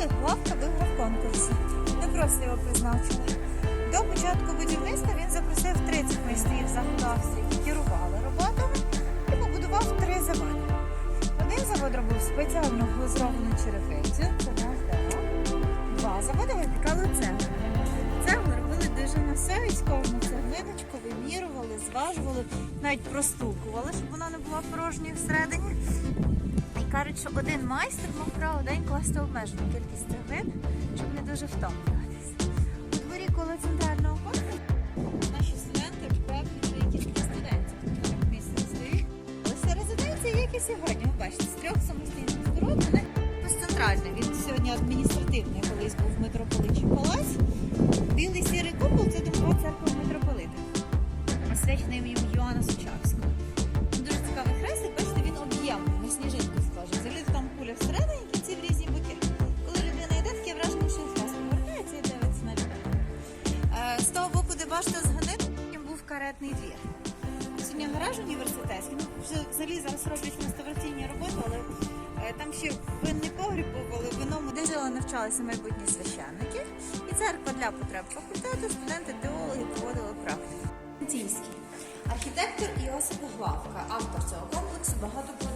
туди главка виграв конкурси. Не просто його призначили. До початку будівництва він запросив 30 майстрів заходу які керували роботами, і побудував три заводи. Один завод робив спеціально глазуровану черепицю, це наш. Два заводи випікали цеглу. Цеглу робили дуже на совіськовому цеглиночку, вимірювали, зважували, навіть простукували, щоб вона не була порожньою всередині. І кажуть, що один майстер мав право день класти обмежену кількість цеглин, щоб не дуже втомлюватися. У дворі коло центрального корпусу наші студенти впевнені, кілька студентів, які місце стоїть. Ось резиденція, як і сьогодні, ви бачите, з трьох самостійних сторон центральний. Він сьогодні адміністративний, колись був митрополичий палац. Білий сірий купол це каретний двір. Сьогодні гараж університетський. Ну, вже взагалі зараз роблять реставраційні роботи, але е, там ще винний погріб був, але виному де жили, навчалися майбутні священники. І церква для потреб факультету, студенти-теологи проводили практику. Франційський. Архітектор Іосип Главка, автор цього комплексу, багато подорожував.